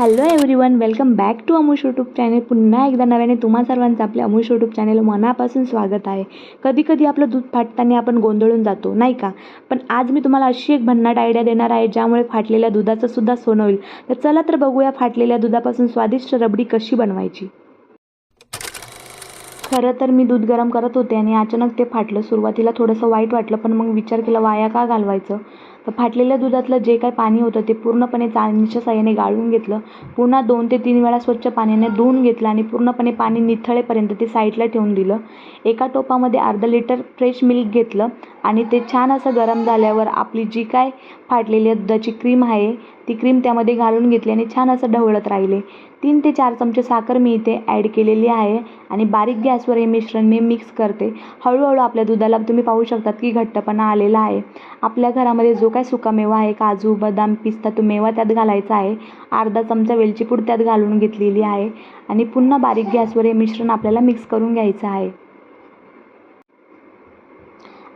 Hello everyone welcome back to अमुश YouTube channel पुन्हा एकदा नव्याने तुम्हा सर्वांचं आपल्या अमुश यूट्यूब चॅनल मनापासून स्वागत आहे. कधी कधी आपलं दूध फाटताना आपण गोंधळून जातो नाही का? पण आज मी तुम्हाला अशी एक भन्नाट आयडिया देणार आहे ज्यामुळे फाटलेल्या दुधाचं सुद्धा सोनं होईल. तर चला तर बघूया फाटलेल्या दुधापासून स्वादिष्ट रबडी कशी बनवायची. खरं तर मी दूध गरम करत होते आणि अचानक ते फाटलं. सुरुवातीला थोडंसं वाईट वाटलं पण मग विचार केला वाया का घालवायचं? तर फाटलेल्या दुधातलं जे काही पाणी होतं ते पूर्णपणे चाळणीच्या साह्याने गाळून घेतलं. पुन्हा दोन ते तीन वेळा स्वच्छ पाण्याने धुवून घेतलं आणि पूर्णपणे पाणी निथळेपर्यंत ते साईडला ठेवून दिलं. एका टोपामध्ये अर्धा लिटर फ्रेश मिल्क घेतलं आणि ते छान असं गरम झाल्यावर आपली जी काय फाटलेली दुधाची क्रीम आहे ती क्रीम त्यामध्ये घालून घेतली आणि छान असं ढवळत राहिले. तीन ते चार चमचे साखर मी इथे ॲड केलेली आहे आणि बारीक गॅसवर हे मिश्रण मी मिक्स करते. हळूहळू आपल्या दुधाला तुम्ही पाहू शकतात की घट्टपणा आलेला आहे. आपल्या घरामध्ये जो काय सुकामेवा आहे काजू बदाम पिस्ता तो मेवा त्यात घालायचा आहे. अर्धा चमचा वेलची पूड त्यात घालून घेतलेली आहे. आणि पुन्हा बारीक गॅसवर हे मिश्रण आपल्याला मिक्स करून घ्यायचं आहे.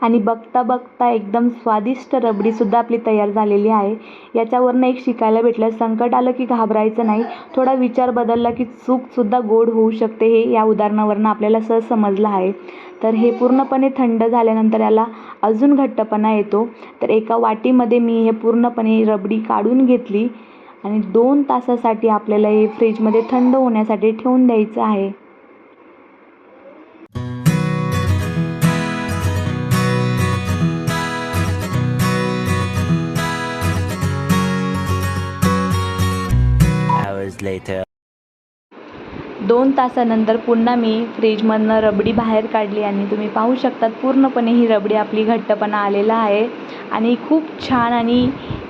आणि बघता बघता एकदम स्वादिष्ट रबडीसुद्धा आपली तयार झालेली आहे. याच्यावरनं एक शिकायला भेटलं. संकट आलं की घाबरायचं नाही. थोडा विचार बदलला की चूकसुद्धा गोड होऊ शकते हे या उदाहरणावरनं आपल्याला सहज समजलं आहे. तर हे पूर्णपणे थंड झाल्यानंतर याला अजून घट्टपणा येतो तर एका वाटीमध्ये मी हे पूर्णपणे रबडी काढून घेतली आणि दोन तासासाठी आपल्याला हे फ्रीजमध्ये थंड होण्यासाठी ठेवून द्यायचं आहे later. दोन तासानंतर पुन्हा मी फ्रीजमधनं रबडी बाहेर काढली आणि तुम्ही पाहू शकतात पूर्णपणे ही रबडी आपली घट्टपणा आलेला आहे. आणि खूप छान आणि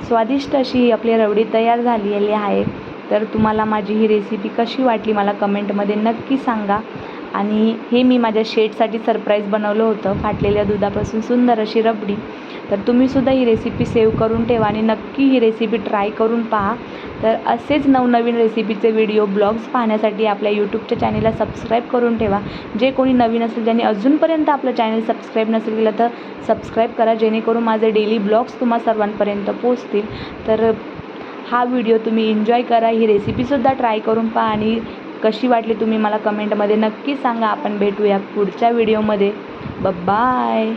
स्वादिष्ट अशी आपली रबडी तयार झालेली आहे. तर तुम्हाला माझी ही रेसिपी कशी वाटली मला कमेंटमध्ये नक्की सांगा. आणि हे मी माझ्या शेटसाठी सरप्राईज बनवलं होतं. फाटलेल्या दुधापासून सुंदर अशी रबडी. तर तुम्हीसुद्धा ही रेसिपी सेव्ह करून ठेवा आणि नक्की ही रेसिपी ट्राय करून पहा. तर असेच नवनवीन रेसिपीचे व्हिडिओ ब्लॉग्स पाहण्यासाठी आपल्या यूट्यूबच्या चॅनेलला सबस्क्राईब करून ठेवा. जे कोणी नवीन असेल ज्यांनी अजूनपर्यंत आपलं चॅनल सबस्क्राईब नसेल केलं तर सबस्क्राईब करा जेणेकरून माझे डेली ब्लॉग्स तुम्हा सर्वांपर्यंत पोचतील तर हा व्हिडिओ तुम्ही एन्जॉय करा. ही रेसिपीसुद्धा ट्राय करून पहा आणि कशी वाटली तुम्ही मला कमेंटमध्ये नक्की सांगा. आपण भेटूया पुढच्या व्हिडिओमध्ये बाय